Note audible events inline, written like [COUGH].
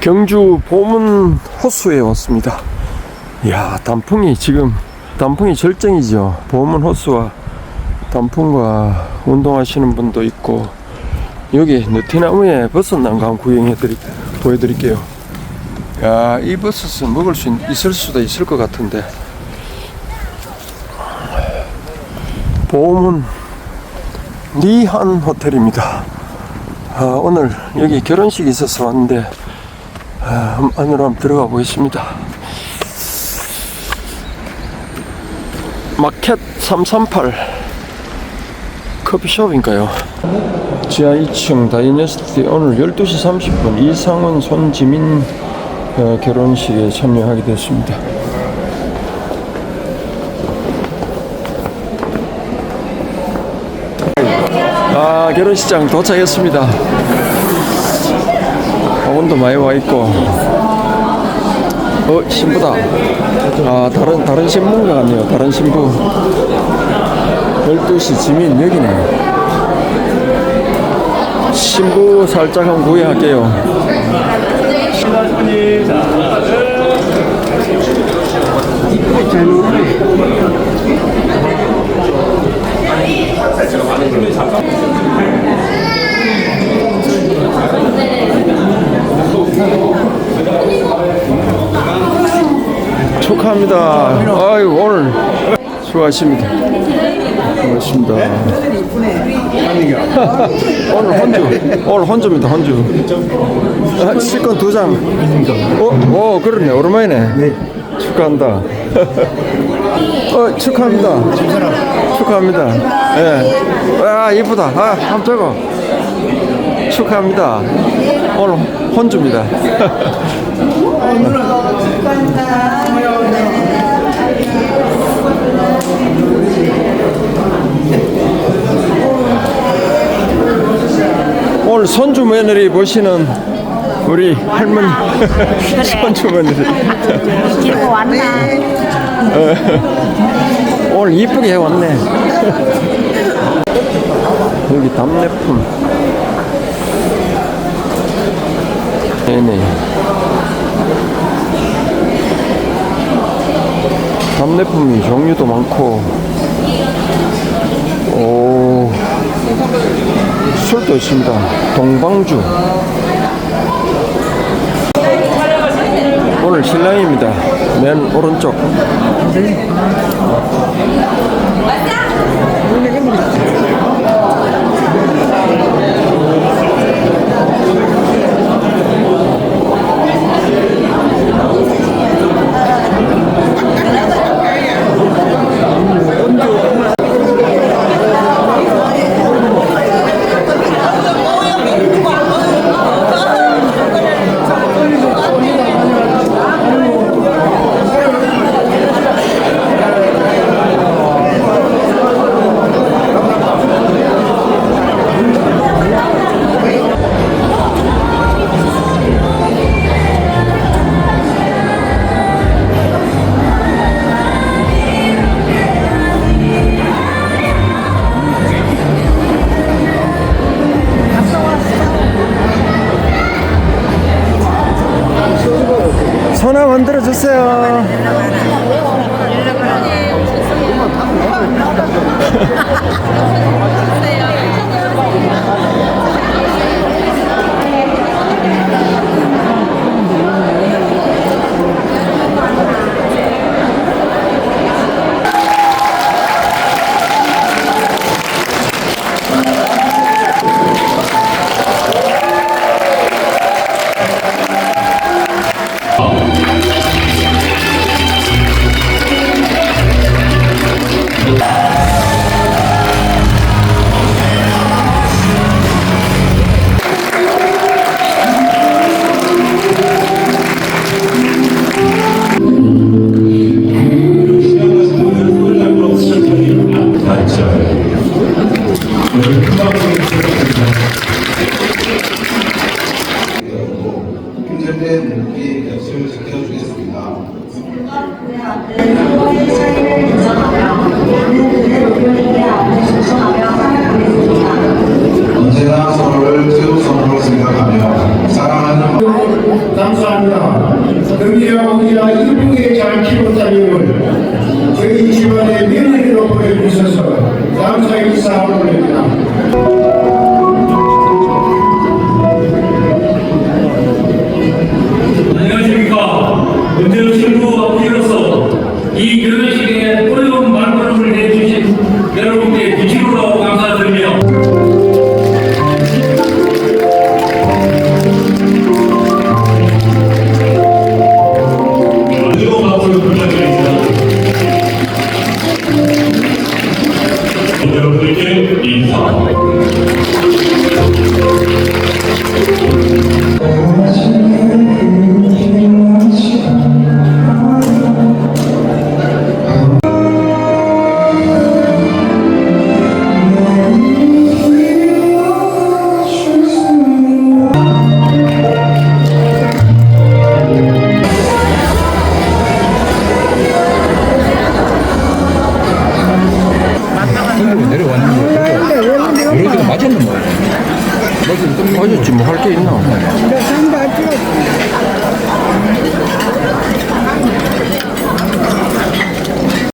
경주 보문 호수에 왔습니다. 이야, 단풍이 지금, 단풍이 절정이죠. 보문 호수와 단풍과 운동하시는 분도 있고, 여기 느티나무에 버섯 난강 구경해드리, 보여드릴게요. 야, 이 버섯은 먹을 수 있, 있을 수도 있을 것 같은데. 보문 니한 호텔입니다. 아, 오늘 여기 결혼식이 있어서 왔는데, 아, 한- 안으로 한번 들어가 보겠습니다. 마켓 338 커피숍인가요? 지하 2층 다이너스티 오늘 12시 30분 이상훈 손지민 어, 결혼식에 참여하게 됐습니다. 아 결혼식장 도착했습니다. 학원도 많이 와 있고 어 신부다. 아 다른 다른 신부인가 같네요. 다른 신부. 12시 지민 여기네. 신부 살짝 한번 구경할게요. 축하합니다. 아유 오늘 수고하십니다. 고맙습니다. [LAUGHS] 오늘 혼주, 오늘 혼주입니다, 혼주. 아, 실컷 두 장. 어, 어, 그러네, 오랜만이네. 네. 축하한다. [LAUGHS] 어, 축하합니다. 축하합니다. 예. 아, 이쁘다. 아, 적어. 축하합니다. 오늘 혼주입니다. [LAUGHS] 손주 며느리 보시는 우리 할머니. 손주 며느리 기고 왔나? 오늘 이쁘게 해왔네. 여기 답례품. 네네. 답례품이 종류도 많고. 오 술도 있습니다. 동방주. 오늘 신랑입니다. 맨 오른쪽. 전화 만들어 주세요. [LAUGHS] [LAUGHS] 높이 역심을 지켜주겠습니다. 지금과 서로를 언제나 서로를 최우선 맛있는 거예요. 맛있지 뭐 할 게 있나? 네,